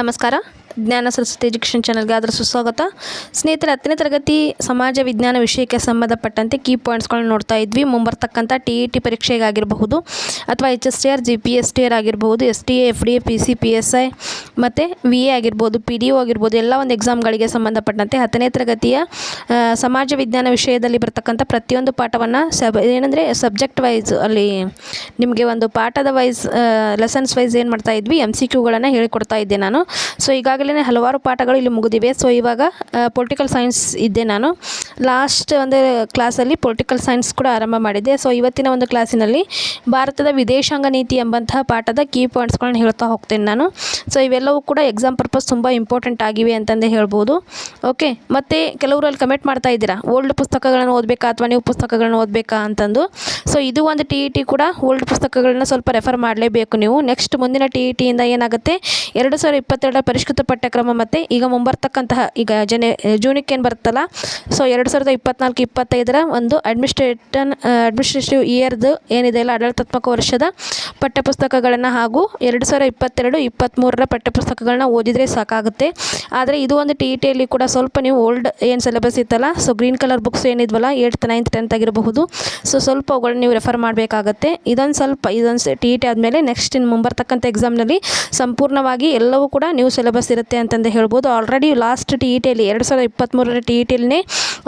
ನಮಸ್ಕಾರ. ಜ್ಞಾನ ಸರಸ್ವತಿ ಎಜುಕೇಷನ್ ಚಾನಲ್ಗೆ ಆದರೆ ಸುಸ್ವಾಗತ ಸ್ನೇಹಿತರೆ, ಹತ್ತನೇ ತರಗತಿ ಸಮಾಜ ವಿಜ್ಞಾನ ವಿಷಯಕ್ಕೆ ಸಂಬಂಧಪಟ್ಟಂತೆ ಕೀ ಪಾಯಿಂಟ್ಸ್ಗಳನ್ನ ನೋಡ್ತಾ ಇದ್ವಿ. ಮುಂಬರ್ತಕ್ಕಂಥ ಟಿ ಇ ಟಿ ಪರೀಕ್ಷೆಗಾಗಿರಬಹುದು ಅಥವಾ H S T R G P S T R ಆಗಿರ್ಬೋದು S T A F D A P C P S I ಮತ್ತು ವಿ ಎ ಆಗಿರ್ಬೋದು ಪಿ ಡಿ ಒ ಆಗಿರ್ಬೋದು, ಎಲ್ಲ ಒಂದು ಎಕ್ಸಾಮ್ಗಳಿಗೆ ಸಂಬಂಧಪಟ್ಟಂತೆ ಹತ್ತನೇ ತರಗತಿಯ ಸಮಾಜ ವಿಜ್ಞಾನ ವಿಷಯದಲ್ಲಿ ಬರ್ತಕ್ಕಂಥ ಪ್ರತಿಯೊಂದು ಪಾಠವನ್ನು ಸಬ್, ಏನಂದರೆ ಸಬ್ಜೆಕ್ಟ್ ವೈಸ್ ಅಲ್ಲಿ ನಿಮಗೆ ಒಂದು ಪಾಠದ ವೈಸ್ ಲೆಸನ್ಸ್ ವೈಸ್ ಏನು ಮಾಡ್ತಾ ಇದ್ವಿ? ಎಂ ಸಿ ಕ್ಯೂಗಳನ್ನು ಹೇಳಿಕೊಡ್ತಾ ಇದ್ದೆ ನಾನು. ಸೊ ಈಗಾಗಲೇ ಹಲವಾರು ಪಾಠಗಳು ಇಲ್ಲಿ ಮುಗಿದಿವೆ. ಸೊ ಇವಾಗ ಪೊಲಿಟಿಕಲ್ ಸೈನ್ಸ್ ಇದ್ದೆ ನಾನು. ಲಾಸ್ಟ್ ಒಂದು ಕ್ಲಾಸಲ್ಲಿ ಪೊಲಿಟಿಕಲ್ ಸೈನ್ಸ್ ಕೂಡ ಆರಂಭ ಮಾಡಿದ್ದೆ. ಸೊ ಇವತ್ತಿನ ಒಂದು ಕ್ಲಾಸಿನಲ್ಲಿ ಭಾರತದ ವಿದೇಶಾಂಗ ನೀತಿ ಎಂಬಂತಹ ಪಾಠದ ಕೀ ಪಾಯಿಂಟ್ಸ್ಗಳನ್ನ ಹೇಳ್ತಾ ಹೋಗ್ತೇನೆ ನಾನು. ಸೊ ಇವೆಲ್ಲವೂ ಕೂಡ ಎಕ್ಸಾಮ್ ಪರ್ಪಸ್ ತುಂಬ ಇಂಪಾರ್ಟೆಂಟ್ ಆಗಿವೆ ಅಂತಂದೇ ಹೇಳ್ಬೋದು. ಓಕೆ ಮತ್ತು ಕೆಲವರು ಅಲ್ಲಿ ಕಮೆಂಟ್ ಮಾಡ್ತಾ ಇದ್ದೀರಾ? ಓಲ್ಡ್ ಪುಸ್ತಕಗಳನ್ನು ಓದಬೇಕಾ ಅಥವಾ ನೀವು ಪುಸ್ತಕಗಳನ್ನು ಓದಬೇಕಾ ಅಂತಂದು? ಸೊ ಇದು ಒಂದು ಟಿ ಇ ಟಿ ಕೂಡ ಓಲ್ಡ್ ಪುಸ್ತಕಗಳನ್ನ ಸ್ವಲ್ಪ ರೆಫರ್ ಮಾಡಲೇಬೇಕು ನೀವು. ನೆಕ್ಸ್ಟ್ ಮುಂದಿನ ಟಿ ಇ ಟಿಯಿಂದ ಏನಾಗುತ್ತೆ? ಎರಡು ಸಾವಿರ ಇಪ್ಪತ್ತೆರಡರ ಪರಿಷ್ಕೃತ ಪಠ್ಯಕ್ರಮ ಮತ್ತು ಈಗ ಮುಂಬರ್ತಕ್ಕಂತಹ ಈಗ ಜನೆ ಜೂನಿಗೆ ಏನು ಬರುತ್ತಲ್ಲ ಸೊ ಎರಡು ಸಾವಿರದ ಇಪ್ಪತ್ನಾಲ್ಕು, ಇಪ್ಪತ್ತೈದರ ಒಂದು ಅಡ್ಮಿನಿಸ್ಟ್ರೇಟನ್ ಅಡ್ಮಿನಿಸ್ಟ್ರೇಟಿವ್ ಇಯರ್ದು ಏನಿದೆ ಅಲ್ಲ ಆಡಳಿತಾತ್ಮಕ ವರ್ಷದ ಪಠ್ಯಪುಸ್ತಕಗಳನ್ನು ಹಾಗೂ ಎರಡು ಸಾವಿರ ಇಪ್ಪತ್ತೆರಡು ಇಪ್ಪತ್ತ್ಮೂರರ ಪಠ್ಯಪುಸ್ತಕಗಳನ್ನ ಓದಿದರೆ ಸಾಕಾಗುತ್ತೆ. ಆದರೆ ಇದು ಒಂದು ಟಿ ಇ ಟಿಯಲ್ಲಿ ಕೂಡ ಸ್ವಲ್ಪ ನೀವು ಓಲ್ಡ್ ಏನು ಸಿಲೆಬಸ್ ಇತ್ತಲ್ಲ ಸೊ ಗ್ರೀನ್ ಕಲರ್ ಬುಕ್ಸ್ ಏನಿದ್ವಲ್ಲ ಏಯ್ತ್ ನೈನ್ತ್ ಟೆಂತ್ ಆಗಿರಬಹುದು. ಸೊ ಸ್ವಲ್ಪ ಅವುಗಳನ್ನ ನೀವು ರೆಫರ್ ಮಾಡಬೇಕಾಗತ್ತೆ. ಇದೊಂದು ಸ್ವಲ್ಪ, ಇದೊಂದು ಟಿ ಇ ಟಿ ಆದಮೇಲೆ ನೆಕ್ಸ್ಟ್ ಇನ್ನು ಮುಂಬರ್ತಕ್ಕಂಥ ಎಕ್ಸಾಮ್ನಲ್ಲಿ ಸಂಪೂರ್ಣವಾಗಿ ಎಲ್ಲವೂ ಕೂಡ ನೀವು ಸಿಲೆಬಸ್ ಇರುತ್ತೆ. ಅಂತಂದು ಹೇಳ್ಬೋದು. ಆಲ್ರೆಡಿ ಲಾಸ್ಟ್ ಟಿ ಇ ಟಿಯಲ್ಲಿ ಎರಡು ಸಾವಿರದ ಇಪ್ಪತ್ತ್ಮೂರರ ಟಿ ಇ ಟಿಯಲ್ಲೇ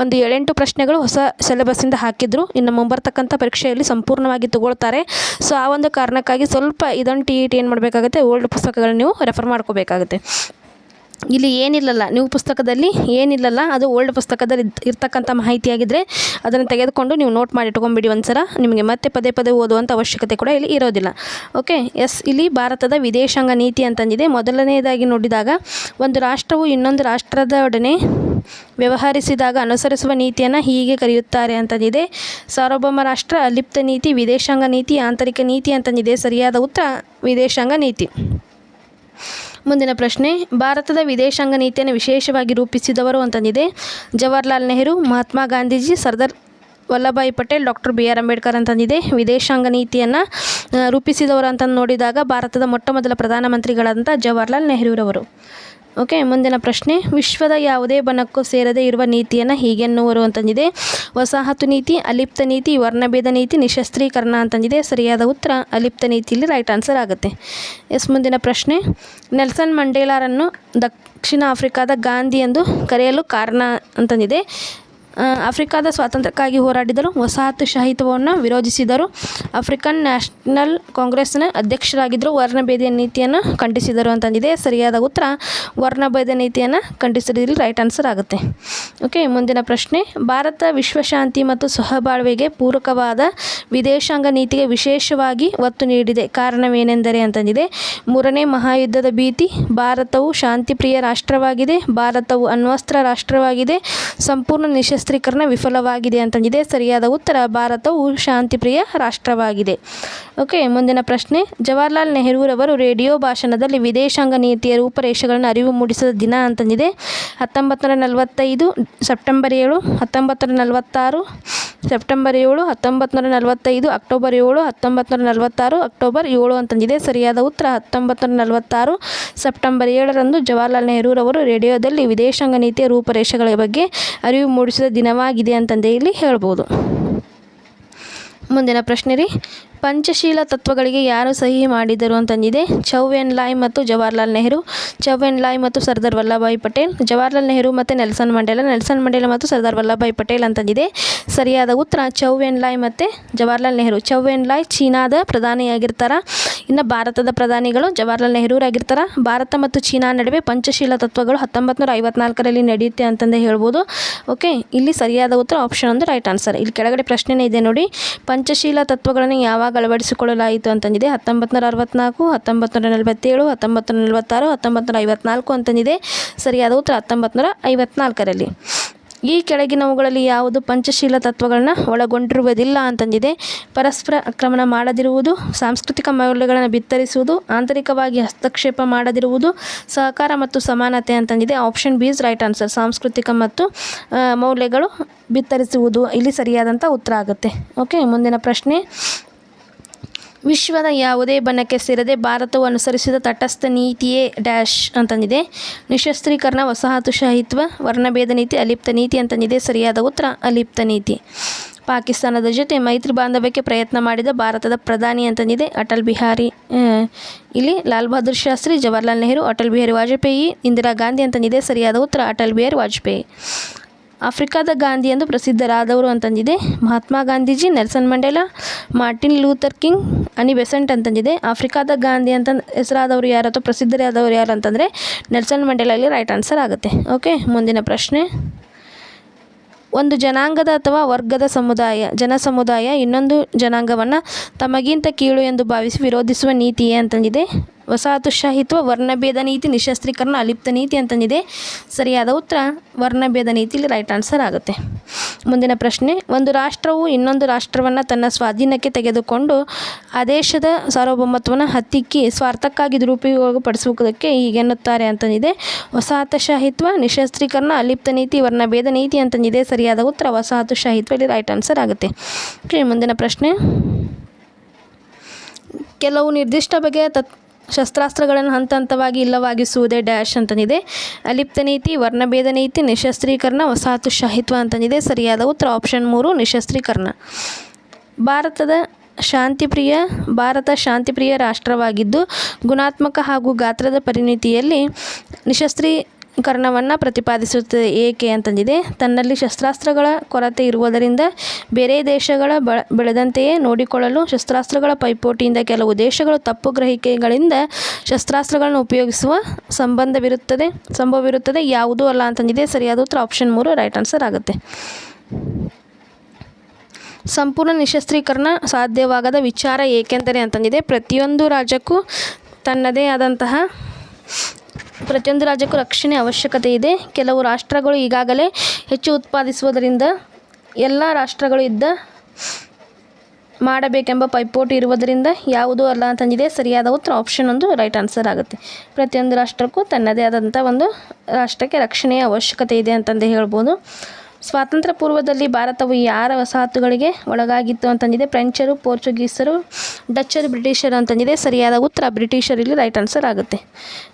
ಒಂದು ಏಳೆಂಟು ಪ್ರಶ್ನೆಗಳು ಹೊಸ ಸಿಲೆಬಸ್ಸಿಂದ ಹಾಕಿದ್ರು. ಇನ್ನು ಮುಂಬರ್ತಕ್ಕಂಥ ಪರೀಕ್ಷೆಯಲ್ಲಿ ಸಂಪೂರ್ಣವಾಗಿ ತಗೊಳ್ತಾರೆ. ಸೊ ಆ ಒಂದು ಕಾರಣಕ್ಕಾಗಿ ಸ್ವಲ್ಪ ಇದೊಂದು ಟಿ ಇ ಟಿ ಏನು ಮಾಡಬೇಕಾಗುತ್ತೆ? ಓಲ್ಡ್ ಪುಸ್ತಕಗಳನ್ನ ನೀವು ರೆಫರ್ ಮಾಡ್ಕೋಬೇಕಾಗುತ್ತೆ. ಇಲ್ಲಿ ಏನಿಲ್ಲಲ್ಲ, ನೀವು ಪುಸ್ತಕದಲ್ಲಿ ಏನಿಲ್ಲಲ್ಲ, ಅದು ಓಲ್ಡ್ ಪುಸ್ತಕದಲ್ಲಿ ಇರ್ತಕ್ಕಂಥ ಮಾಹಿತಿಯಾಗಿದ್ದರೆ ಅದನ್ನು ತೆಗೆದುಕೊಂಡು ನೀವು ನೋಟ್ ಮಾಡಿ ಇಟ್ಕೊಂಬಿಡಿ ಒಂದ್ಸಲ. ನಿಮಗೆ ಮತ್ತೆ ಪದೇ ಪದೇ ಓದುವಂಥ ಅವಶ್ಯಕತೆ ಕೂಡ ಇಲ್ಲಿ ಇರೋದಿಲ್ಲ. ಓಕೆ ಎಸ್ ಇಲ್ಲಿ ಭಾರತದ ವಿದೇಶಾಂಗ ನೀತಿ ಅಂತಂದಿದೆ. ಮೊದಲನೆಯದಾಗಿ ನೋಡಿದಾಗ, ಒಂದು ರಾಷ್ಟ್ರವು ಇನ್ನೊಂದು ರಾಷ್ಟ್ರದೊಡನೆ ವ್ಯವಹರಿಸಿದಾಗ ಅನುಸರಿಸುವ ನೀತಿಯನ್ನು ಹೀಗೆ ಕರೆಯುತ್ತಾರೆ ಅಂತಂದಿದೆ. ಸಾರ್ವಭೌಮ ರಾಷ್ಟ್ರ, ಅಲಿಪ್ತ ನೀತಿ, ವಿದೇಶಾಂಗ ನೀತಿ, ಆಂತರಿಕ ನೀತಿ ಅಂತಂದಿದೆ. ಸರಿಯಾದ ಉತ್ತರ ವಿದೇಶಾಂಗ ನೀತಿ. ಮುಂದಿನ ಪ್ರಶ್ನೆ, ಭಾರತದ ವಿದೇಶಾಂಗ ನೀತಿಯನ್ನು ವಿಶೇಷವಾಗಿ ರೂಪಿಸಿದವರು ಅಂತಂದಿದೆ. Jawaharlal Nehru, Mahatma Gandhiji, Sardar Vallabhbhai Patel, doctor B R Ambedkar ಅಂತಂದಿದೆ. ವಿದೇಶಾಂಗ ನೀತಿಯನ್ನು ರೂಪಿಸಿದವರು ಅಂತ ನೋಡಿದಾಗ ಭಾರತದ ಮೊಟ್ಟ ಮೊದಲ ಪ್ರಧಾನಮಂತ್ರಿಗಳಾದಂಥ ಜವಾಹರ್ಲಾಲ್ ನೆಹರೂರವರು. ಓಕೆ ಮುಂದಿನ ಪ್ರಶ್ನೆ. ವಿಶ್ವದ ಯಾವುದೇ ಬಣಕ್ಕೂ ಸೇರದೇ ಇರುವ ನೀತಿಯನ್ನು ಹೀಗೆನ್ನುವರು ಅಂತಂದಿದೆ. ವಸಾಹತು ನೀತಿ, ಅಲಿಪ್ತ ನೀತಿ, ವರ್ಣಭೇದ ನೀತಿ, ನಿಶಸ್ತ್ರೀಕರಣ ಅಂತಂದಿದೆ. ಸರಿಯಾದ ಉತ್ತರ, ಅಲಿಪ್ತ ನೀತಿಯಲ್ಲಿ ರೈಟ್ ಆನ್ಸರ್ ಆಗುತ್ತೆ. ಎಸ್ ಮುಂದಿನ ಪ್ರಶ್ನೆ. ನೆಲ್ಸನ್ ಮಂಡೇಲಾರನ್ನು ದಕ್ಷಿಣ ಆಫ್ರಿಕಾದ ಗಾಂಧಿ ಎಂದು ಕರೆಯಲು ಕಾರಣ ಅಂತಂದಿದೆ. ಆಫ್ರಿಕಾದ ಸ್ವಾತಂತ್ರ್ಯಕ್ಕಾಗಿ ಹೋರಾಡಿದರು. ವಸಾಹತುಶಾಹಿತ್ವವನ್ನು ವಿರೋಧಿಸಿದರು. ಆಫ್ರಿಕನ್ ನ್ಯಾಷನಲ್ ಕಾಂಗ್ರೆಸ್ನ ಅಧ್ಯಕ್ಷರಾಗಿದ್ದರು. ವರ್ಣಭೇದ ನೀತಿಯನ್ನು ಖಂಡಿಸಿದರು ಅಂತಂದಿದೆ ಸರಿಯಾದ ಉತ್ತರ ವರ್ಣಭೇದ ನೀತಿಯನ್ನು ಖಂಡಿಸಿದಲ್ಲಿ ರೈಟ್ ಆನ್ಸರ್ ಆಗುತ್ತೆ. ಓಕೆ, ಮುಂದಿನ ಪ್ರಶ್ನೆ. ಭಾರತ ವಿಶ್ವಶಾಂತಿ ಮತ್ತು ಸಹಬಾಳ್ವೆಗೆ ಪೂರಕವಾದ ವಿದೇಶಾಂಗ ನೀತಿಗೆ ವಿಶೇಷವಾಗಿ ಒತ್ತು ನೀಡಿದೆ. ಕಾರಣವೇನೆಂದರೆ ಅಂತಂದಿದೆ ಮೂರನೇ ಮಹಾಯುದ್ಧದ ಭೀತಿ, ಭಾರತವು ಶಾಂತಿಪ್ರಿಯ ರಾಷ್ಟ್ರವಾಗಿದೆ, ಭಾರತವು ಅಣ್ವಸ್ತ್ರ ರಾಷ್ಟ್ರವಾಗಿದೆ, ಸಂಪೂರ್ಣ ನಿಶಸ್ತ್ರೀಕರಣ ವಿಫಲವಾಗಿದೆ ಅಂತಂದಿದೆ. ಸರಿಯಾದ ಉತ್ತರ, ಭಾರತವು ಶಾಂತಿಪ್ರಿಯ ರಾಷ್ಟ್ರವಾಗಿದೆ. ಓಕೆ, ಮುಂದಿನ ಪ್ರಶ್ನೆ. ಜವಾಹರ್ಲಾಲ್ ನೆಹರೂರವರು ರೇಡಿಯೋ ಭಾಷಣದಲ್ಲಿ ವಿದೇಶಾಂಗ ನೀತಿಯ ರೂಪರೇಷೆಗಳನ್ನು ಅರಿವು ಮೂಡಿಸಿದ ದಿನ ಅಂತಂದಿದೆ. ಹತ್ತೊಂಬತ್ತು ನೂರ ನಲವತ್ತೈದು, ಸೆಪ್ಟೆಂಬರ್ ಏಳು ಹತ್ತೊಂಬತ್ತು ನಲವತ್ತಾರು ಸೆಪ್ಟೆಂಬರ್ ಏಳು ಹತ್ತೊಂಬತ್ತು ನೂರ ನಲವತ್ತೈದು, ಅಕ್ಟೋಬರ್ ಏಳು ಹತ್ತೊಂಬತ್ತು ನೂರ ನಲವತ್ತಾರು, ಅಕ್ಟೋಬರ್ ಏಳು ಅಂತಂದಿದೆ. ಸರಿಯಾದ ಉತ್ತರ ಹತ್ತೊಂಬತ್ತು ನೂರ ನಲವತ್ತಾರು, ಸೆಪ್ಟೆಂಬರ್ ಏಳರಂದು ಜವಾಹರ್ಲಾಲ್ ನೆಹರೂರವರು ರೇಡಿಯೋದಲ್ಲಿ ವಿದೇಶಾಂಗ ನೀತಿಯ ರೂಪರೇಷೆಗಳ ಬಗ್ಗೆ ಅರಿವು ಮೂಡಿಸಿದ ದಿನವಾಗಿದೆ ಅಂತಂದೇ ಇಲ್ಲಿ ಹೇಳ್ಬೋದು. ಮುಂದಿನ ಪ್ರಶ್ನೆ ರೀ. ಪಂಚಶೀಲ ತತ್ವಗಳಿಗೆ ಯಾರು ಸಹಿ ಮಾಡಿದರು ಅಂತಂದಿದೆ? ಚೌ ಎನ್ ಲಾಯ್ ಮತ್ತು Jawaharlal Nehru. Zhou Enlai ಮತ್ತು ಸರ್ದಾರ್ ವಲ್ಲಭಾಯಿ ಪಟೇಲ್. ಜವಾಹರ್ಲಾಲ್ ನೆಹರು ಮತ್ತು ನೆಲ್ಸನ್ ಮಂಡೇಲ. ನೆಲ್ಸನ್ ಮಂಡೇಲ ಮತ್ತು ಸರ್ದಾರ್ ವಲ್ಲಭಾಯಿ ಪಟೇಲ್ ಅಂತಂದಿದೆ. ಸರಿಯಾದ ಉತ್ತರ ಚೌ ಎನ್ ಲಾಯ್ ಮತ್ತು Jawaharlal Nehru. Zhou Enlai ಚೀನಾದ ಪ್ರಧಾನಿಯಾಗಿರ್ತಾರೆ. ಇನ್ನು ಭಾರತದ ಪ್ರಧಾನಿಗಳು ಜವಾಹರ್ಲಾಲ್ ನೆಹರೂರಾಗಿರ್ತಾರೆ. ಭಾರತ ಮತ್ತು ಚೀನಾ ನಡುವೆ ಪಂಚಶೀಲ ತತ್ವಗಳು ಹತ್ತೊಂಬತ್ತು ನೂರ ಐವತ್ನಾಲ್ಕರಲ್ಲಿ ನಡೆಯುತ್ತೆ ಅಂತಂದೇ ಹೇಳ್ಬೋದು. ಓಕೆ, ಇಲ್ಲಿ ಸರಿಯಾದ ಉತ್ತರ, ಆಪ್ಷನ್ ಒಂದು, ರೈಟ್ ಆನ್ಸರ್. ಇಲ್ಲಿ ಕೆಳಗಡೆ ಪ್ರಶ್ನೆನೇ ಇದೆ ನೋಡಿ. ಪಂಚಶೀಲ ತತ್ವಗಳನ್ನು ಯಾವಾಗ ಅಳವಡಿಸಿಕೊಳ್ಳಲಾಯಿತು ಅಂತಂದಿದೆ. ಹತ್ತೊಂಬತ್ತು ನೂರ ಅರವತ್ನಾಲ್ಕು ಹತ್ತೊಂಬತ್ತು ನೂರ ನಲವತ್ತೇಳು ಹತ್ತೊಂಬತ್ತು ನೂರ ನಲವತ್ತಾರು ಹತ್ತೊಂಬತ್ತು ನೂರ ಐವತ್ನಾಲ್ಕು ಅಂತಂದಿದೆ. ಸರಿಯಾದ ಉತ್ತರ ಹತ್ತೊಂಬತ್ತು ನೂರ ಐವತ್ನಾಲ್ಕರಲ್ಲಿ. ಈ ಕೆಳಗಿನವುಗಳಲ್ಲಿ ಯಾವುದು ಪಂಚಶೀಲ ತತ್ವಗಳನ್ನ ಒಳಗೊಂಡಿರುವುದಿಲ್ಲ ಅಂತಂದಿದೆ. ಪರಸ್ಪರ ಆಕ್ರಮಣ ಮಾಡದಿರುವುದು, ಸಾಂಸ್ಕೃತಿಕ ಮೌಲ್ಯಗಳನ್ನು ಬಿತ್ತರಿಸುವುದು, ಆಂತರಿಕವಾಗಿ ಹಸ್ತಕ್ಷೇಪ ಮಾಡದಿರುವುದು, ಸಹಕಾರ ಮತ್ತು ಸಮಾನತೆ ಅಂತಂದಿದೆ. Option B is right answer. ಸಾಂಸ್ಕೃತಿಕ ಮತ್ತು ಮೌಲ್ಯಗಳು ಬಿತ್ತರಿಸುವುದು. ಇಲ್ಲಿ ಸರಿಯಾದಂಥ ಉತ್ತರ ಆಗುತ್ತೆ. ಓಕೆ, ಮುಂದಿನ ಪ್ರಶ್ನೆ. ವಿಶ್ವದ ಯಾವುದೇ ಬಣ್ಣಕ್ಕೆ ಸೇರದೆ ಭಾರತವು ಅನುಸರಿಸಿದ ತಟಸ್ಥ ನೀತಿಯೇ ಡ್ಯಾಶ್ ಅಂತಂದಿದೆ. ನಿಶಸ್ತ್ರೀಕರಣ, ವಸಾಹತುಶಾಹಿತ್ವ, ವರ್ಣಭೇದ ನೀತಿ, ಅಲಿಪ್ತ ನೀತಿ ಅಂತಂದಿದೆ. ಸರಿಯಾದ ಉತ್ತರ, ಅಲಿಪ್ತ ನೀತಿ. ಪಾಕಿಸ್ತಾನದ ಜೊತೆ ಮೈತ್ರಿ ಬಾಂಧವ್ಯಕ್ಕೆ ಪ್ರಯತ್ನ ಮಾಡಿದ ಭಾರತದ ಪ್ರಧಾನಿ ಅಂತಂದಿದೆ ಅಟಲ್ ಬಿಹಾರಿ. ಇಲ್ಲಿ ಲಾಲ್ ಬಹದ್ದೂರ್ ಶಾಸ್ತ್ರಿ, ಜವಾಹರ್ಲಾಲ್ ನೆಹರು, ಅಟಲ್ ಬಿಹಾರಿ ವಾಜಪೇಯಿ, ಇಂದಿರಾ ಗಾಂಧಿ ಅಂತಂದಿದೆ. ಸರಿಯಾದ ಉತ್ತರ, ಅಟಲ್ ಬಿಹಾರಿ ವಾಜಪೇಯಿ. ಆಫ್ರಿಕಾದ ಗಾಂಧಿ ಎಂದು ಪ್ರಸಿದ್ಧರಾದವರು ಅಂತಂದಿದೆ. Mahatma Gandhiji, Nelson Mandela, Martin Luther King, Annie Besant ಅಂತಂದಿದೆ. ಆಫ್ರಿಕಾದ ಗಾಂಧಿ ಅಂತ ಹೆಸರಾದವರು ಯಾರು ಅಥವಾ ಪ್ರಸಿದ್ಧರಾದವರು ಯಾರು ಅಂತಂದರೆ ನೆಲ್ಸನ್ ಮಂಡೇಲಾ ಇಲ್ಲಿ ರೈಟ್ ಆನ್ಸರ್ ಆಗುತ್ತೆ. ಓಕೆ, ಮುಂದಿನ ಪ್ರಶ್ನೆ. ಒಂದು ಜನಾಂಗದ ಅಥವಾ ವರ್ಗದ ಸಮುದಾಯ ಜನ ಸಮುದಾಯ ಇನ್ನೊಂದು ಜನಾಂಗವನ್ನು ತಮಗಿಂತ ಕೀಳು ಎಂದು ಭಾವಿಸಿ ವಿರೋಧಿಸುವ ನೀತಿಯೇ ಅಂತಂದಿದೆ. ವಸಾಹತುಶಾಹಿತ್ವ, ವರ್ಣಭೇದ ನೀತಿ, ನಿಶಸ್ತ್ರೀಕರಣ, ಅಲಿಪ್ತ ನೀತಿ ಅಂತಂದಿದೆ ಸರಿಯಾದ ಉತ್ತರ, ವರ್ಣಭೇದ ನೀತಿಲಿ ರೈಟ್ ಆನ್ಸರ್ ಆಗುತ್ತೆ. ಮುಂದಿನ ಪ್ರಶ್ನೆ, ಒಂದು ರಾಷ್ಟ್ರವು ಇನ್ನೊಂದು ರಾಷ್ಟ್ರವನ್ನು ತನ್ನ ಸ್ವಾಧೀನಕ್ಕೆ ತೆಗೆದುಕೊಂಡು ಆ ದೇಶದ ಸಾರ್ವಭೌಮತ್ವವನ್ನು ಹತ್ತಿಕ್ಕಿ ಸ್ವಾರ್ಥಕ್ಕಾಗಿ ದುರುಪಯೋಗಪಡಿಸುವುದಕ್ಕೆ ಈಗೆನ್ನುತ್ತಾರೆ ಅಂತಂದಿದೆ ವಸಾಹತುಶಾಹಿತ್ವ, ನಿಶಸ್ತ್ರೀಕರಣ, ಅಲಿಪ್ತ ನೀತಿ, ವರ್ಣಭೇದ ನೀತಿ ಅಂತಂದಿದೆ ಸರಿಯಾದ ಉತ್ತರ ವಸಾಹತುಶಾಹಿತ್ವ ಇಲ್ಲಿ ರೈಟ್ ಆನ್ಸರ್ ಆಗುತ್ತೆ ಮುಂದಿನ ಪ್ರಶ್ನೆ. ಕೆಲವು ನಿರ್ದಿಷ್ಟ ಬಗೆಯ ತತ್ ಶಸ್ತ್ರಾಸ್ತ್ರಗಳನ್ನು ಹಂತ ಹಂತವಾಗಿ ಇಲ್ಲವಾಗಿಸುವುದೇ ಡ್ಯಾಶ್ ಅಂತಂದಿದೆ. ಅಲಿಪ್ತ ನೀತಿ, ವರ್ಣಭೇದ ನೀತಿ, ನಿಶಸ್ತ್ರೀಕರಣ ವಸಾಹತುಶಾಹಿತ್ವ ಅಂತಂದಿದೆ. ಸರಿಯಾದ ಉತ್ತರ ಆಪ್ಷನ್ ಮೂರು, ನಿಶಸ್ತ್ರೀಕರಣ. ಭಾರತದ ಶಾಂತಿಪ್ರಿಯ, ಭಾರತ ಶಾಂತಿಪ್ರಿಯ ರಾಷ್ಟ್ರವಾಗಿದ್ದು, ಗುಣಾತ್ಮಕ ಹಾಗೂ ಗಾತ್ರದ ಪರಿಣಿತಿಯಲ್ಲಿ ನಿಶಸ್ತ್ರೀಕರಣವನ್ನು ಪ್ರತಿಪಾದಿಸುತ್ತದೆ ಏಕೆ ಅಂತಂದಿದೆ. ತನ್ನಲ್ಲಿ ಶಸ್ತ್ರಾಸ್ತ್ರಗಳ ಕೊರತೆ ಇರುವುದರಿಂದ ಬೇರೆ ದೇಶಗಳ ಬೆಳೆದಂತೆಯೇ ನೋಡಿಕೊಳ್ಳಲು ಶಸ್ತ್ರಾಸ್ತ್ರಗಳ ಪೈಪೋಟಿಯಿಂದ ಕೆಲವು ದೇಶಗಳು ತಪ್ಪು ಗ್ರಹಿಕೆಗಳಿಂದ ಶಸ್ತ್ರಾಸ್ತ್ರಗಳನ್ನು ಉಪಯೋಗಿಸುವ ಸಂಬಂಧವಿರುತ್ತದೆ, ಸಂಭವವಿರುತ್ತದೆ. ಯಾವುದೂ ಅಲ್ಲ ಅಂತಂದಿದೆ. ಸರಿಯಾದ ಉತ್ತರ ಆಪ್ಷನ್ ಮೂರು, ರೈಟ್ ಆನ್ಸರ್ ಆಗುತ್ತೆ. ಸಂಪೂರ್ಣ ನಿಶಸ್ತ್ರೀಕರಣ ಸಾಧ್ಯವಾಗದ ವಿಚಾರ ಏಕೆಂದರೆ ಅಂತಂದಿದೆ. ಪ್ರತಿಯೊಂದು ರಾಜ್ಯಕ್ಕೂ ತನ್ನದೇ ಆದಂತಹ ಪ್ರತಿಯೊಂದು ರಾಜ್ಯಕ್ಕೂ ರಕ್ಷಣೆ ಅವಶ್ಯಕತೆ ಇದೆ. ಕೆಲವು ರಾಷ್ಟ್ರಗಳು ಈಗಾಗಲೇ ಹೆಚ್ಚು ಉತ್ಪಾದಿಸುವುದರಿಂದ ಎಲ್ಲ ರಾಷ್ಟ್ರಗಳು ಇದ್ದ ಮಾಡಬೇಕೆಂಬ ಪೈಪೋಟಿ ಇರುವುದರಿಂದ ಯಾವುದೂ ಅಲ್ಲ ಅಂತಂದಿದೆ ಸರಿಯಾದ ಉತ್ತರ ಆಪ್ಷನ್ ಒಂದು ರೈಟ್ ಆನ್ಸರ್ ಆಗುತ್ತೆ. ಪ್ರತಿಯೊಂದು ರಾಷ್ಟ್ರಕ್ಕೂ ತನ್ನದೇ ಆದಂಥ ಒಂದು ರಾಷ್ಟ್ರಕ್ಕೆ ರಕ್ಷಣೆಯ ಅವಶ್ಯಕತೆ ಇದೆ ಅಂತಂದು ಹೇಳ್ಬೋದು. ಸ್ವಾತಂತ್ರ್ಯ ಪೂರ್ವದಲ್ಲಿ ಭಾರತವು ಯಾರ ವಸಾಹತುಗಳಿಗೆ ಒಳಗಾಗಿತ್ತು ಅಂತಂದಿದೆ. ಫ್ರೆಂಚರು, ಪೋರ್ಚುಗೀಸರು, ಡಚ್ಚರು, ಬ್ರಿಟಿಷರು ಅಂತಂದಿದೆ. ಸರಿಯಾದ ಉತ್ತರ ಬ್ರಿಟಿಷರಲ್ಲಿ ರೈಟ್ ಆನ್ಸರ್ ಆಗುತ್ತೆ.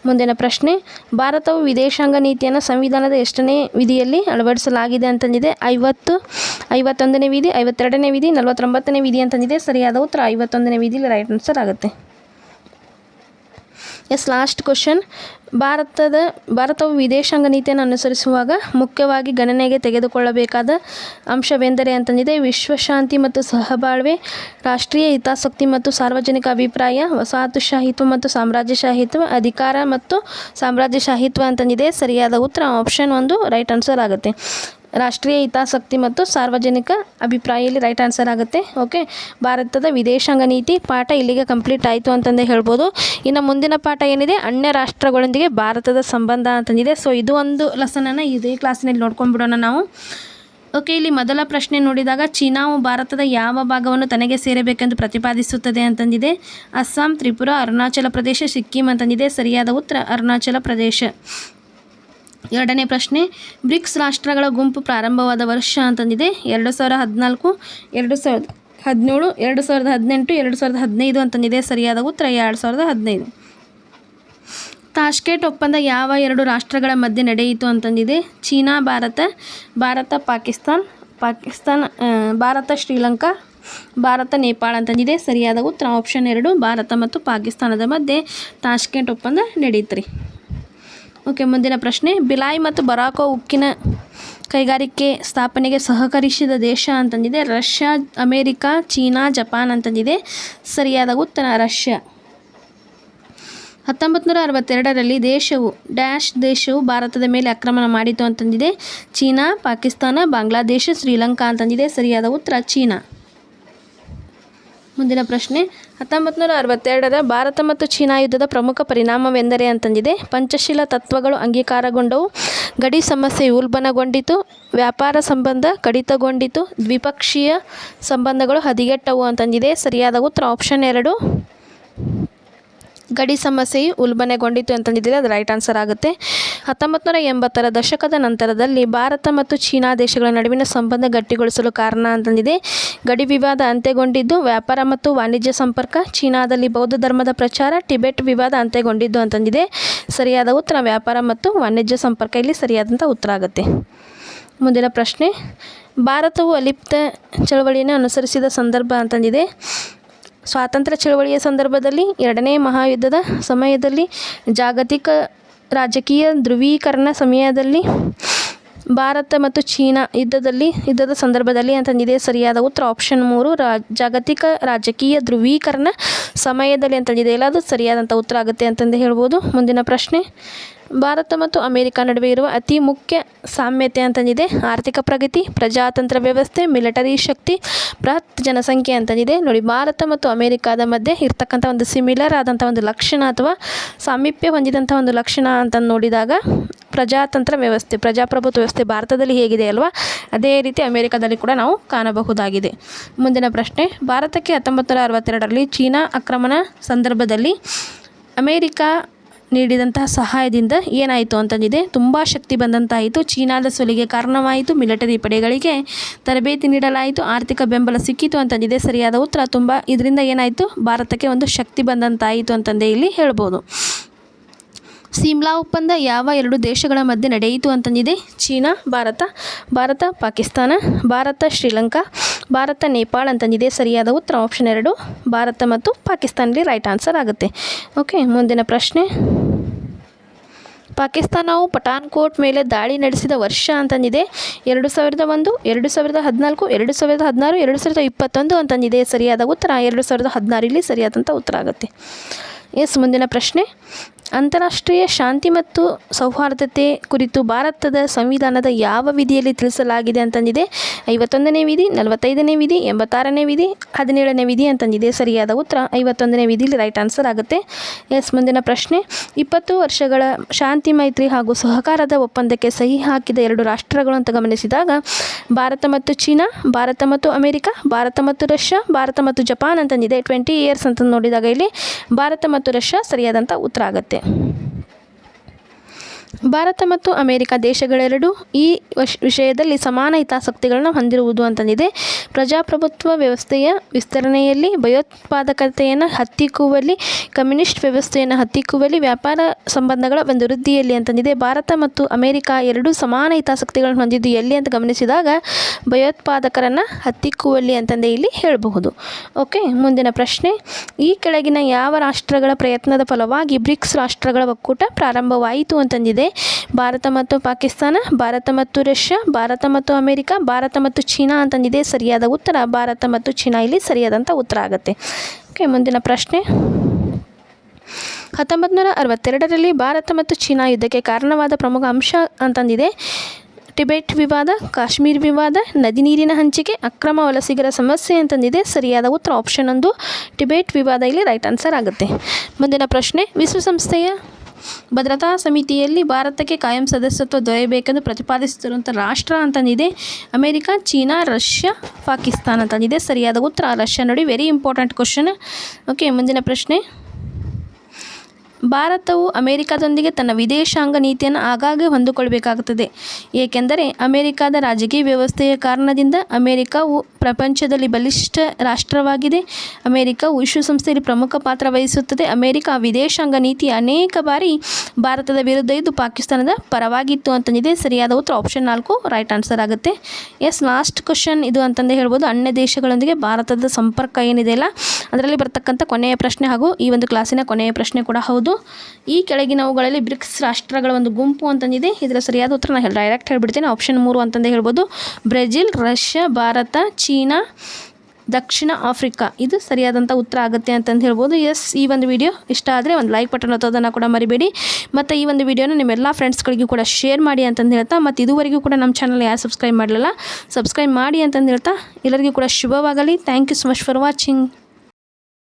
ಮುಂದಿನ ಪ್ರಶ್ನೆ, ಭಾರತವು ವಿದೇಶಾಂಗ ನೀತಿಯನ್ನು ಸಂವಿಧಾನದ ಎಷ್ಟನೇ ವಿಧಿಯಲ್ಲಿ ಅಳವಡಿಸಲಾಗಿದೆ ಅಂತಂದಿದೆ. ಐವತ್ತು, ಐವತ್ತೊಂದನೇ ವಿಧಿ, ಐವತ್ತೆರಡನೇ ವಿಧಿ, ನಲವತ್ತೊಂಬತ್ತನೇ ವಿಧಿ ಅಂತಂದಿದೆ. ಸರಿಯಾದ ಉತ್ತರ ಐವತ್ತೊಂದನೇ ವಿಧಿಲಿ ರೈಟ್ ಆನ್ಸರ್ ಆಗುತ್ತೆ. ಎಸ್ ಲಾಸ್ಟ್ ಕ್ವಶನ್ ಭಾರತದ, ಭಾರತವು ವಿದೇಶಾಂಗ ನೀತಿಯನ್ನು ಅನುಸರಿಸುವಾಗ ಮುಖ್ಯವಾಗಿ ಗಣನೆಗೆ ತೆಗೆದುಕೊಳ್ಳಬೇಕಾದ ಅಂಶವೆಂದರೆ ಅಂತಂದಿದೆ ವಿಶ್ವಶಾಂತಿ ಮತ್ತು ಸಹಬಾಳ್ವೆ, ರಾಷ್ಟ್ರೀಯ ಹಿತಾಸಕ್ತಿ ಮತ್ತು ಸಾರ್ವಜನಿಕ ಅಭಿಪ್ರಾಯ, ವಸಾಹತುಶಾಹಿತ್ವ ಮತ್ತು ಸಾಮ್ರಾಜ್ಯಶಾಹಿತ್ವ, ಅಧಿಕಾರ ಮತ್ತು ಸಾಮ್ರಾಜ್ಯಶಾಹಿತ್ವ ಅಂತಂದಿದೆ. ಸರಿಯಾದ ಉತ್ತರ ಆಪ್ಷನ್ ಒಂದು ರೈಟ್ ಆನ್ಸರ್ ಆಗುತ್ತೆ. ರಾಷ್ಟ್ರೀಯ ಹಿತಾಸಕ್ತಿ ಮತ್ತು ಸಾರ್ವಜನಿಕ ಅಭಿಪ್ರಾಯ ಇಲ್ಲಿ ರೈಟ್ ಆನ್ಸರ್ ಆಗುತ್ತೆ. ಓಕೆ ಭಾರತದ ವಿದೇಶಾಂಗ ನೀತಿ ಪಾಠ ಇಲ್ಲಿಗೆ ಕಂಪ್ಲೀಟ್ ಆಯಿತು ಅಂತಂದೇ ಹೇಳ್ಬೋದು. ಇನ್ನು ಮುಂದಿನ ಪಾಠ ಏನಿದೆ? ಅನ್ಯ ರಾಷ್ಟ್ರಗಳೊಂದಿಗೆ ಭಾರತದ ಸಂಬಂಧ ಅಂತಂದಿದೆ. ಸೊ ಇದು ಒಂದು ಲೆಸನನ್ನು ಇದೇ ಕ್ಲಾಸಿನಲ್ಲಿ ನೋಡ್ಕೊಂಡ್ಬಿಡೋಣ ನಾವು. ಓಕೆ ಇಲ್ಲಿ ಮೊದಲ ಪ್ರಶ್ನೆ ನೋಡಿದಾಗ, ಚೀನಾವು ಭಾರತದ ಯಾವ ಭಾಗವನ್ನು ತನಗೆ ಸೇರಬೇಕೆಂದು ಪ್ರತಿಪಾದಿಸುತ್ತದೆ ಅಂತಂದಿದೆ. ಅಸ್ಸಾಂ, ತ್ರಿಪುರ, ಅರುಣಾಚಲ ಪ್ರದೇಶ, ಸಿಕ್ಕಿಂ ಅಂತಂದಿದೆ. ಸರಿಯಾದ ಉತ್ತರ, ಅರುಣಾಚಲ ಪ್ರದೇಶ. ಎರಡನೇ ಪ್ರಶ್ನೆ, ಬ್ರಿಕ್ಸ್ ರಾಷ್ಟ್ರಗಳ ಗುಂಪು ಪ್ರಾರಂಭವಾದ ವರ್ಷ ಅಂತಂದಿದೆ. ಎರಡು ಸಾವಿರ ಹದಿನಾಲ್ಕು, ಎರಡು ಸಾವಿರದ ಹದಿನೇಳು, ಎರಡು ಸಾವಿರದ ಹದಿನೆಂಟು, ಎರಡು ಸಾವಿರದ ಹದಿನೈದು ಅಂತಂದಿದೆ. ಸರಿಯಾದ ಉತ್ತರ, ಎರಡು ಸಾವಿರದ ಹದಿನೈದು. ತಾಷ್ಕೆಟ್ ಒಪ್ಪಂದ ಯಾವ ಎರಡು ರಾಷ್ಟ್ರಗಳ ಮಧ್ಯೆ ನಡೆಯಿತು ಅಂತಂದಿದೆ. ಚೀನಾ, ಭಾರತ ಭಾರತ, ಪಾಕಿಸ್ತಾನ್, ಪಾಕಿಸ್ತಾನ ಭಾರತ, ಶ್ರೀಲಂಕಾ, ಭಾರತ, ನೇಪಾಳ ಅಂತಂದಿದೆ. ಸರಿಯಾದ ಉತ್ತರ, ಆಪ್ಷನ್ ಎರಡು, ಭಾರತ ಮತ್ತು ಪಾಕಿಸ್ತಾನದ ಮಧ್ಯೆ ತಾಷ್ಕೆಂಟ್ ಒಪ್ಪಂದ ನಡೆಯಿತು ರೀ ಓಕೆ ಮುಂದಿನ ಪ್ರಶ್ನೆ, ಬಿಲಾಯ್ ಮತ್ತು ಬರಾಕೋ ಉಕ್ಕಿನ ಕೈಗಾರಿಕೆ ಸ್ಥಾಪನೆಗೆ ಸಹಕರಿಸಿದ ದೇಶ ಅಂತಂದಿದೆ, ರಷ್ಯಾ, ಅಮೇರಿಕಾ, ಚೀನಾ, ಜಪಾನ್ ಅಂತಂದಿದೆ. ಸರಿಯಾದ ಉತ್ತರ, ರಷ್ಯಾ. ಹತ್ತೊಂಬತ್ತು ನೂರ ಅರವತ್ತೆರಡರಲ್ಲಿ ದೇಶವು, ಡ್ಯಾಶ್ ದೇಶವು ಭಾರತದ ಮೇಲೆ ಆಕ್ರಮಣ ಮಾಡಿತು ಅಂತಂದಿದೆ. ಚೀನಾ, ಪಾಕಿಸ್ತಾನ, ಬಾಂಗ್ಲಾದೇಶ, ಶ್ರೀಲಂಕಾ ಅಂತಂದಿದೆ. ಸರಿಯಾದ ಉತ್ತರ, ಚೀನಾ. ಮುಂದಿನ ಪ್ರಶ್ನೆ. ಹತ್ತೊಂಬತ್ತು ನೂರ ಅರವತ್ತೆರಡರ ಭಾರತ ಮತ್ತು ಚೀನಾ ಯುದ್ಧದ ಪ್ರಮುಖ ಪರಿಣಾಮವೆಂದರೆ ಅಂತಂದಿದೆ. ಪಂಚಶೀಲ ತತ್ವಗಳು ಅಂಗೀಕಾರಗೊಂಡವು. ಗಡಿ ಸಮಸ್ಯೆ ಉಲ್ಬಣಗೊಂಡಿತು. ವ್ಯಾಪಾರ ಸಂಬಂಧ ಕಡಿತಗೊಂಡಿತು. ದ್ವಿಪಕ್ಷೀಯ ಸಂಬಂಧಗಳು ಹದಿಗೆಟ್ಟವು ಅಂತಂದಿದೆ. ಸರಿಯಾದ ಉತ್ತರ, ಆಪ್ಷನ್ ಎರಡು. ಗಡಿ ಸಮಸ್ಯೆಯು ಉಲ್ಬಣೆಗೊಂಡಿತು ಅಂತಂದಿದ್ದೀರಿ ಅದು ರೈಟ್ ಆನ್ಸರ್ ಆಗುತ್ತೆ. ಹತ್ತೊಂಬತ್ತು ನೂರ ಎಂಬತ್ತರ ದಶಕದ ನಂತರದಲ್ಲಿ ಭಾರತ ಮತ್ತು ಚೀನಾ ದೇಶಗಳ ನಡುವಿನ ಸಂಬಂಧ ಗಟ್ಟಿಗೊಳಿಸಲು ಕಾರಣ ಅಂತಂದಿದೆ. ಗಡಿ ವಿವಾದ ಅಂತ್ಯಗೊಂಡಿದ್ದು, ವ್ಯಾಪಾರ ಮತ್ತು ವಾಣಿಜ್ಯ ಸಂಪರ್ಕ, ಚೀನಾದಲ್ಲಿ ಬೌದ್ಧ ಧರ್ಮದ ಪ್ರಚಾರ, ಟಿಬೆಟ್ ವಿವಾದ ಅಂತ್ಯಗೊಂಡಿದ್ದು ಅಂತಂದಿದೆ. ಸರಿಯಾದ ಉತ್ತರ, ವ್ಯಾಪಾರ ಮತ್ತು ವಾಣಿಜ್ಯ ಸಂಪರ್ಕ ಇಲ್ಲಿ ಸರಿಯಾದಂಥ ಉತ್ತರ ಆಗುತ್ತೆ. ಮುಂದಿನ ಪ್ರಶ್ನೆ, ಭಾರತವು ಅಲಿಪ್ತ ಚಳವಳಿಯನ್ನು ಅನುಸರಿಸಿದ ಸಂದರ್ಭ ಅಂತಂದಿದೆ. ಸ್ವಾತಂತ್ರ್ಯ ಚಳವಳಿಯ ಸಂದರ್ಭದಲ್ಲಿ ಎರಡನೇ ಮಹಾಯುದ್ಧದ ಸಮಯದಲ್ಲಿ ಜಾಗತಿಕ ರಾಜಕೀಯ ಧ್ರುವೀಕರಣ ಸಮಯದಲ್ಲಿ ಭಾರತ ಮತ್ತು ಚೀನಾ ಯುದ್ಧದಲ್ಲಿ, ಯುದ್ಧದ ಸಂದರ್ಭದಲ್ಲಿ ಅಂತಂದಿದೆ ಸರಿಯಾದ ಉತ್ತರ ಆಪ್ಷನ್ ಮೂರು, ರಾ, ಜಾಗತಿಕ ರಾಜಕೀಯ ಧ್ರುವೀಕರಣ ಸಮಯದಲ್ಲಿ ಅಂತಂದಿದೆ ಇಲ್ಲ, ಅದು ಸರಿಯಾದಂಥ ಉತ್ತರ ಆಗುತ್ತೆ ಅಂತಂದು ಹೇಳ್ಬೋದು. ಮುಂದಿನ ಪ್ರಶ್ನೆ, ಭಾರತ ಮತ್ತು ಅಮೇರಿಕ ನಡುವೆ ಇರುವ ಅತಿ ಮುಖ್ಯ ಸಾಮ್ಯತೆ ಅಂತಂದಿದೆ ಆರ್ಥಿಕ ಪ್ರಗತಿ, ಪ್ರಜಾತಂತ್ರ ವ್ಯವಸ್ಥೆ, ಮಿಲಿಟರಿ ಶಕ್ತಿ, ಬೃಹತ್ ಜನಸಂಖ್ಯೆ ಅಂತಂದಿದೆ ನೋಡಿ, ಭಾರತ ಮತ್ತು ಅಮೇರಿಕಾದ ಮಧ್ಯೆ ಇರ್ತಕ್ಕಂಥ ಒಂದು ಸಿಮಿಲರ್ ಆದಂಥ ಒಂದು ಲಕ್ಷಣ ಅಥವಾ ಸಾಮೀಪ್ಯ ಹೊಂದಿದಂಥ ಒಂದು ಲಕ್ಷಣ ಅಂತ ನೋಡಿದಾಗ ಪ್ರಜಾತಂತ್ರ ವ್ಯವಸ್ಥೆ, ಪ್ರಜಾಪ್ರಭುತ್ವ ವ್ಯವಸ್ಥೆ ಭಾರತದಲ್ಲಿ ಹೇಗಿದೆ ಅಲ್ವಾ? ಅದೇ ರೀತಿ ಅಮೇರಿಕಾದಲ್ಲಿ ಕೂಡ ನಾವು ಕಾಣಬಹುದಾಗಿದೆ. ಮುಂದಿನ ಪ್ರಶ್ನೆ, ಭಾರತಕ್ಕೆ ಹತ್ತೊಂಬತ್ತು ನೂರ ಅರವತ್ತೆರಡರಲ್ಲಿ ಚೀನಾ ಆಕ್ರಮಣ ಸಂದರ್ಭದಲ್ಲಿ ಅಮೇರಿಕಾ ನೀಡಿದಂತಹ ಸಹಾಯದಿಂದ ಏನಾಯಿತು ಅಂತಂದಿದೆ. ತುಂಬ ಶಕ್ತಿ ಬಂದಂತಾಯಿತು. ಚೀನಾದ ಸೊಲಿಗೆ ಕಾರಣವಾಯಿತು. ಮಿಲಿಟರಿ ಪಡೆಗಳಿಗೆ ತರಬೇತಿ ನೀಡಲಾಯಿತು. ಆರ್ಥಿಕ ಬೆಂಬಲ ಸಿಕ್ಕಿತು ಅಂತಂದಿದೆ. ಸರಿಯಾದ ಉತ್ತರ ತುಂಬ ಇದರಿಂದ ಏನಾಯಿತು? ಭಾರತಕ್ಕೆ ಒಂದು ಶಕ್ತಿ ಬಂದಂತಾಯಿತು ಅಂತಂದೇ ಇಲ್ಲಿ ಹೇಳ್ಬೋದು. ಸಿಮ್ಲಾ ಒಪ್ಪಂದ ಯಾವ ಎರಡು ದೇಶಗಳ ಮಧ್ಯೆ ನಡೆಯಿತು ಅಂತಂದಿದೆ? ಚೀನಾ, ಭಾರತ ಭಾರತ, ಪಾಕಿಸ್ತಾನ, ಭಾರತ, ಶ್ರೀಲಂಕಾ, ಭಾರತ, ನೇಪಾಳ ಅಂತಂದಿದೆ. ಸರಿಯಾದ ಉತ್ತರ ಆಪ್ಷನ್ ಎರಡು, ಭಾರತ ಮತ್ತು ಪಾಕಿಸ್ತಾನಲ್ಲಿ ರೈಟ್ ಆನ್ಸರ್ ಆಗುತ್ತೆ. ಓಕೆ, ಮುಂದಿನ ಪ್ರಶ್ನೆ. ಪಾಕಿಸ್ತಾನವು ಪಠಾನ್ಕೋಟ್ ಮೇಲೆ ದಾಳಿ ನಡೆಸಿದ ವರ್ಷ ಅಂತಂದಿದೆ. ಎರಡು ಸಾವಿರದ ಒಂದು, ಎರಡು ಸಾವಿರದ ಹದಿನಾಲ್ಕು, ಎರಡು ಸಾವಿರದ ಹದಿನಾರು, ಎರಡು ಸಾವಿರದ ಇಪ್ಪತ್ತೊಂದು ಅಂತಂದಿದೆ. ಸರಿಯಾದ ಉತ್ತರ, ಎರಡು ಸಾವಿರದ ಹದಿನಾರು ಇಲ್ಲಿ ಸರಿಯಾದಂಥ ಉತ್ತರ ಆಗುತ್ತೆ. ಎಸ್, ಮುಂದಿನ ಪ್ರಶ್ನೆ. ಅಂತಾರಾಷ್ಟ್ರೀಯ ಶಾಂತಿ ಮತ್ತು ಸೌಹಾರ್ದತೆ ಕುರಿತು ಭಾರತದ ಸಂವಿಧಾನದ ಯಾವ ವಿಧಿಯಲ್ಲಿ ತಿಳಿಸಲಾಗಿದೆ ಅಂತಂದಿದೆ. ಐವತ್ತೊಂದನೇ ವಿಧಿ, ನಲವತ್ತೈದನೇ ವಿಧಿ, ಎಂಬತ್ತಾರನೇ ವಿಧಿ, ಹದಿನೇಳನೇ ವಿಧಿ ಅಂತಂದಿದೆ. ಸರಿಯಾದ ಉತ್ತರ ಐವತ್ತೊಂದನೇ ವಿಧಿಲಿ ರೈಟ್ ಆನ್ಸರ್ ಆಗುತ್ತೆ. ಎಸ್, ಮುಂದಿನ ಪ್ರಶ್ನೆ. ಇಪ್ಪತ್ತು ವರ್ಷಗಳ ಶಾಂತಿ ಮೈತ್ರಿ ಹಾಗೂ ಸಹಕಾರದ ಒಪ್ಪಂದಕ್ಕೆ ಸಹಿ ಹಾಕಿದ ಎರಡು ರಾಷ್ಟ್ರಗಳು ಅಂತ ಗಮನಿಸಿದಾಗ, ಭಾರತ ಮತ್ತು ಚೀನಾ, ಭಾರತ ಮತ್ತು ಅಮೆರಿಕ, ಭಾರತ ಮತ್ತು ರಷ್ಯಾ, ಭಾರತ ಮತ್ತು ಜಪಾನ್ ಅಂತಂದಿದೆ. ಟ್ವೆಂಟಿ ಇಯರ್ಸ್ ಅಂತ ನೋಡಿದಾಗ ಇಲ್ಲಿ ಭಾರತ ಮತ್ತು ರಷ್ಯಾ ಸರಿಯಾದಂಥ ಉತ್ತರ ಆಗುತ್ತೆ. Пока. ಭಾರತ ಮತ್ತು ಅಮೇರಿಕ ದೇಶಗಳೆರಡೂ ಈ ವಿಷಯದಲ್ಲಿ ಸಮಾನ ಹಿತಾಸಕ್ತಿಗಳನ್ನು ಹೊಂದಿರುವುದು ಅಂತಂದಿದೆ. ಪ್ರಜಾಪ್ರಭುತ್ವ ವ್ಯವಸ್ಥೆಯ ವಿಸ್ತರಣೆಯಲ್ಲಿ, ಭಯೋತ್ಪಾದಕತೆಯನ್ನು ಹತ್ತಿಕ್ಕುವಲ್ಲಿ, ಕಮ್ಯುನಿಸ್ಟ್ ವ್ಯವಸ್ಥೆಯನ್ನು ಹತ್ತಿಕ್ಕುವಲ್ಲಿ, ವ್ಯಾಪಾರ ಸಂಬಂಧಗಳ ಒಂದು ವೃದ್ಧಿಯಲ್ಲಿ ಅಂತಂದಿದೆ. ಭಾರತ ಮತ್ತು ಅಮೆರಿಕ ಎರಡೂ ಸಮಾನ ಹಿತಾಸಕ್ತಿಗಳನ್ನು ಹೊಂದಿದ್ದು ಎಲ್ಲಿ ಅಂತ ಗಮನಿಸಿದಾಗ, ಭಯೋತ್ಪಾದಕರನ್ನು ಹತ್ತಿಕ್ಕುವಲ್ಲಿ ಅಂತಂದೇ ಇಲ್ಲಿ ಹೇಳಬಹುದು. ಓಕೆ, ಮುಂದಿನ ಪ್ರಶ್ನೆ. ಈ ಕೆಳಗಿನ ಯಾವ ರಾಷ್ಟ್ರಗಳ ಪ್ರಯತ್ನದ ಫಲವಾಗಿ ಬ್ರಿಕ್ಸ್ ರಾಷ್ಟ್ರಗಳ ಒಕ್ಕೂಟ ಪ್ರಾರಂಭವಾಯಿತು ಅಂತಂದಿದೆ. ಭಾರತ ಮತ್ತು ಪಾಕಿಸ್ತಾನ, ಭಾರತ ಮತ್ತು ರಷ್ಯಾ, ಭಾರತ ಮತ್ತು ಅಮೆರಿಕ, ಭಾರತ ಮತ್ತು ಚೀನಾ ಅಂತಂದಿದೆ ಸರಿಯಾದ ಉತ್ತರ, ಭಾರತ ಮತ್ತು ಚೀನಾ ಇಲ್ಲಿ ಸರಿಯಾದಂಥ ಉತ್ತರ ಆಗುತ್ತೆ. ಓಕೆ, ಮುಂದಿನ ಪ್ರಶ್ನೆ. ಹತ್ತೊಂಬತ್ತು ನೂರ ಅರವತ್ತೆರಡರಲ್ಲಿ ಭಾರತ ಮತ್ತು ಚೀನಾ ಯುದ್ಧಕ್ಕೆ ಕಾರಣವಾದ ಪ್ರಮುಖ ಅಂಶ ಅಂತಂದಿದೆ ಟಿಬೆಟ್ ವಿವಾದ, ಕಾಶ್ಮೀರ್ ವಿವಾದ, ನದಿ ನೀರಿನ ಹಂಚಿಕೆ, ಅಕ್ರಮ ವಲಸಿಗರ ಸಮಸ್ಯೆ ಅಂತಂದಿದೆ ಸರಿಯಾದ ಉತ್ತರ, ಆಪ್ಷನ್ ಒಂದು, ಟಿಬೆಟ್ ವಿವಾದ ಇಲ್ಲಿ ರೈಟ್ ಆನ್ಸರ್ ಆಗುತ್ತೆ. ಮುಂದಿನ ಪ್ರಶ್ನೆ, ವಿಶ್ವಸಂಸ್ಥೆಯ ಭದ್ರತಾ ಸಮಿತಿಯಲ್ಲಿ ಭಾರತಕ್ಕೆ ಕಾಯಂ ಸದಸ್ಯತ್ವ ದೊರೆಯಬೇಕೆಂದು ಪ್ರತಿಪಾದಿಸುತ್ತಿರುವಂಥ ರಾಷ್ಟ್ರ ಅಂತಂದಿದೆ. ಅಮೇರಿಕ, ಚೀನಾ, ರಷ್ಯಾ, ಪಾಕಿಸ್ತಾನ ಅಂತಂದಿದೆ. ಸರಿಯಾದ ಉತ್ತರ, ರಷ್ಯಾ ನೋಡಿ ವೆರಿ ಇಂಪಾರ್ಟೆಂಟ್ ಕ್ವಶನ್ ಓಕೆ ಮುಂದಿನ ಪ್ರಶ್ನೆ. ಭಾರತವು ಅಮೆರಿಕದೊಂದಿಗೆ ತನ್ನ ವಿದೇಶಾಂಗ ನೀತಿಯನ್ನು ಆಗಾಗ್ಗೆ ಹೊಂದಿಕೊಳ್ಳಬೇಕಾಗುತ್ತದೆ. ಏಕೆಂದರೆ ಅಮೆರಿಕದ ರಾಜಕೀಯ ವ್ಯವಸ್ಥೆಯ ಕಾರಣದಿಂದ ಅಮೆರಿಕವು ಪ್ರಪಂಚದಲ್ಲಿ ಬಲಿಷ್ಠ ರಾಷ್ಟ್ರವಾಗಿದೆ. ಅಮೆರಿಕವು ವಿಶ್ವಸಂಸ್ಥೆಯಲ್ಲಿ ಪ್ರಮುಖ ಪಾತ್ರ ವಹಿಸುತ್ತದೆ. ಅಮೆರಿಕ ವಿದೇಶಾಂಗ ನೀತಿ ಅನೇಕ ಬಾರಿ ಭಾರತದ ವಿರುದ್ಧ ಇದ್ದು ಪಾಕಿಸ್ತಾನದ ಪರವಾಗಿತ್ತು ಅಂತಂದಿದೆ. ಸರಿಯಾದ ಉತ್ತರ ಆಪ್ಷನ್ ನಾಲ್ಕು ರೈಟ್ ಆನ್ಸರ್ ಆಗುತ್ತೆ. ಎಸ್ ಲಾಸ್ಟ್ ಕ್ವಶನ್ ಇದು ಅಂತಂದು ಹೇಳ್ಬೋದು. ಅನ್ಯ ದೇಶಗಳೊಂದಿಗೆ ಭಾರತದ ಸಂಪರ್ಕ ಏನಿದೆ ಅಲ್ಲ, ಅದರಲ್ಲಿ ಬರ್ತಕ್ಕಂಥ ಕೊನೆಯ ಪ್ರಶ್ನೆ ಹಾಗೂ ಈ ಒಂದು ಕ್ಲಾಸಿನ ಕೊನೆಯ ಪ್ರಶ್ನೆ ಕೂಡ ಹೌದು. ಈ ಕೆಳಗಿನವುಗಳಲ್ಲಿ ಬ್ರಿಕ್ಸ್ ರಾಷ್ಟ್ರಗಳ ಒಂದು ಗುಂಪು ಅಂತಂದಿದೆ. ಇದರ ಸರಿಯಾದ ಉತ್ತರ ನಾನು ಡೈರೆಕ್ಟ್ ಹೇಳ್ಬಿಡ್ತೀನಿ. ಆಪ್ಷನ್ ಮೂರು ಅಂತಂದೇ ಹೇಳ್ಬೋದು. ಬ್ರೆಜಿಲ್, ರಷ್ಯಾ, ಭಾರತ, ಚೀನಾ, ದಕ್ಷಿಣ ಆಫ್ರಿಕಾ. ಇದು ಸರಿಯಾದಂಥ ಉತ್ತರ ಆಗುತ್ತೆ ಅಂತಂದು ಹೇಳ್ಬೋದು. ಎಸ್ ಈ ಒಂದು ವಿಡಿಯೋ ಇಷ್ಟ ಆದರೆ ಒಂದು ಲೈಕ್ ಬಟನ್ ಒತ್ತೋದನ್ನು ಕೂಡ ಮರಿಬೇಡಿ. ಮತ್ತು ಈ ಒಂದು ವಿಡಿಯೋನ ನಿಮ್ಮೆಲ್ಲ ಫ್ರೆಂಡ್ಸ್ಗಳಿಗೂ ಕೂಡ ಶೇರ್ ಮಾಡಿ ಅಂತಂದು ಹೇಳ್ತಾ, ಮತ್ತು ಇದುವರೆಗೂ ಕೂಡ ನಮ್ಮ ಚಾನಲ್ ಯಾರು ಸಬ್ಸ್ಕ್ರೈಬ್ ಮಾಡಲಿಲ್ಲ ಸಬ್ಸ್ಕ್ರೈಬ್ ಮಾಡಿ ಅಂತಂದು ಹೇಳ್ತಾ, ಎಲ್ಲರಿಗೂ ಕೂಡ ಶುಭವಾಗಲಿ. Thank you so much for watching